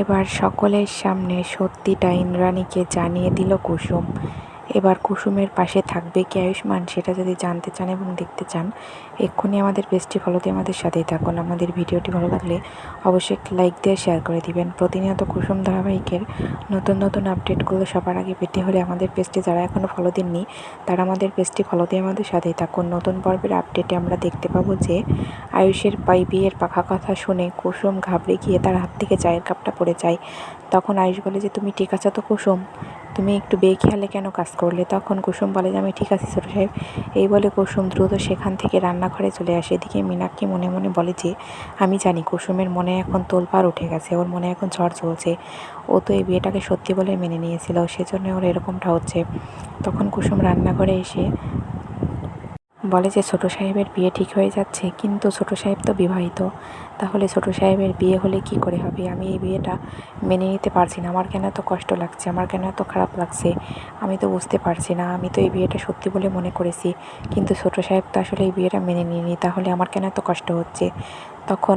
এবার সকলের সামনে সত্যিটা ইন্দ্রাণীকে জানিয়ে দিল কুসুম। এবার কুসুমের পাশে থাকবে কি আয়ুষ্মান? সেটা যদি জানতে চান এবং দেখতে চান, এক্ষুনি আমাদের পেজটি ফলো দিয়ে আমাদের সাথেই থাকুন। আমাদের ভিডিওটি ভালো লাগলে অবশ্যই লাইক দিয়ে শেয়ার করে দিবেন। প্রতিনিয়ত কুসুম ধারাবাহিকের নতুন নতুন আপডেটগুলো সবার আগে পেতে হলে আমাদের পেজটি যারা এখনও ফলো দেননি, তারা আমাদের পেজটি ফলো দিয়ে আমাদের সাথেই থাকুন। নতুন পর্বের আপডেটে আমরা দেখতে পাবো যে আয়ুষের পাই বিয়ের পাখা কথা শুনে কুসুম ঘাবড়ে গিয়ে তার হাত থেকে চায়ের কাপটা পড়ে যায়। তখন আয়ুষ বলে যে, তুমি ঠিক আছো তো কুসুম? তুমি একটু বেখেয়ালে কেন কাজ করলে? তখন কুসুম বলে যে আমি ঠিক আছি ছোটো সাহেব। এই বলে কুসুম দ্রুত সেখান থেকে রান্নাঘরে চলে আসে। এদিকে মীনাক্ষী মনে মনে বলে যে, আমি জানি কুসুমের মনে এখন তোলপাড় উঠে গেছে, ওর মনে এখন ঝড় চলছে। ও তো এই বিয়েটাকে সত্যি বলে মেনে নিয়েছিল, সেজন্য ওর এরকমটা হচ্ছে। তখন কুসুম রান্নাঘরে এসে বলে যে ছোটো সাহেবের বিয়ে ঠিক হয়ে যাচ্ছে, কিন্তু ছোটো সাহেব তো বিবাহিত। তাহলে ছোটো সাহেবের বিয়ে হলে কি করে হবে? আমি এই বিয়েটা মেনে নিতে পারছি না। আমার কেন এত কষ্ট লাগছে? আমার কেন এত খারাপ লাগছে? আমি তো বুঝতে পারছি না। আমি তো এই বিয়েটা সত্যি বলে মনে করেছি, কিন্তু ছোটো সাহেব তো আসলে এই বিয়েটা মেনে নিইনি তাহলে আমার কেন এত কষ্ট হচ্ছে? তখন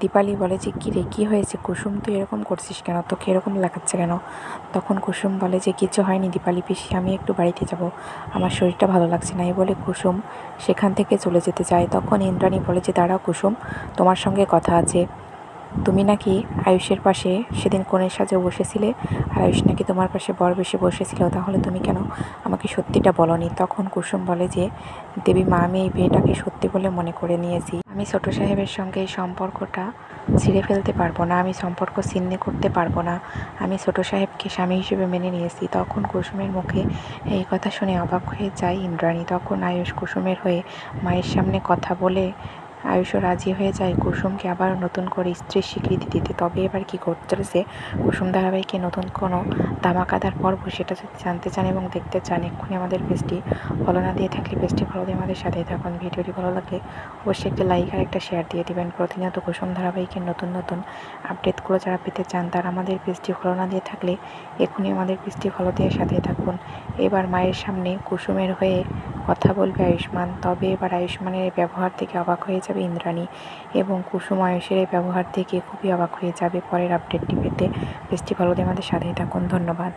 দীপালি বলে যে, কী রে, কী হয়েছে? কুসুম, তুই এরকম করছিস কেন? তোকে এরকম লাগাচ্ছে কেন? তখন কুসুম বলে যে, কিছু হয়নি দীপালি পিসি, আমি একটু বাড়িতে যাব। আমার শরীরটা ভালো লাগছে না। এই বলে কুসুম সেখান থেকে চলে যেতে চায়। তখন ইন্দ্রাণী বলে যে, দাঁড়াও কুসুম, তোমার সঙ্গে কথা আছে। তুমি নাকি আয়ুষের পাশে সেদিন কোণের সাজে বসেছিলে? আর আয়ুষ নাকি তোমার পাশে বর বেশি বসেছিল, তাহলে তুমি কেন আমাকে সত্যিটা বলনি? তখন কুসুম বলে যে, দেবী, মা, আমি এই বিয়েটাকে সত্যি বলে মনে করে নিয়েছি। আমি ছোট সাহেবের সঙ্গে এই সম্পর্কটা ছিঁড়ে ফেলতে পারব না, আমি সম্পর্ক ছিন্ন করতে পারব না। আমি ছোট সাহেবকে স্বামী হিসেবে মেনে নিয়েছি। তখন কুসুমের মুখে এই কথা শুনে অবাক হয়ে যায় ইন্দ্রাণী। তখন আয়ুষ কুসুমের হয়ে মায়ের সামনে কথা বলে আয়ুষও রাজি হয়ে যায়। কুসুমকে আবার নতুন করে স্ত্রীর স্বীকৃতি দিতে। তবে এবার কী চলেছে কুসুম ধারাবাহিকে নতুন কোনো ধামাকাদার পর্ব সেটা যদি জানতে চান এবং দেখতে চান, এক্ষুনি আমাদের পেজটি ফলো না দিয়ে থাকলে পেজটি ফলো দিয়ে আমাদের সাথেই থাকুন। ভিডিওটি ভালো লাগলে অবশ্যই একটা লাইক আর একটা শেয়ার দিয়ে দিবেন। প্রতিনিয়ত কুসুম ধারাবাহিকের নতুন নতুন আপডেটগুলো যারা পেতে চান, তারা আমাদের পেজটি ফলো না দিয়ে থাকলে এক্ষুনি আমাদের পেজটি ফলো দিয়ে সাথেই থাকুন। এবার মায়ের সামনে কুসুমের হয়ে কথা বলবে আয়ুষ্মান। তবে এবার আয়ুষ্মানের এই ব্যবহার থেকে অবাক হয়ে যাবে ইন্দ্রাণী এবং কুসুম আয়ুষের এই ব্যবহার থেকে খুবই অবাক হয়ে যাবে পরের আপডেটটি পেতে বেশটি ভালো আমাদের সাথেই থাকুন। ধন্যবাদ।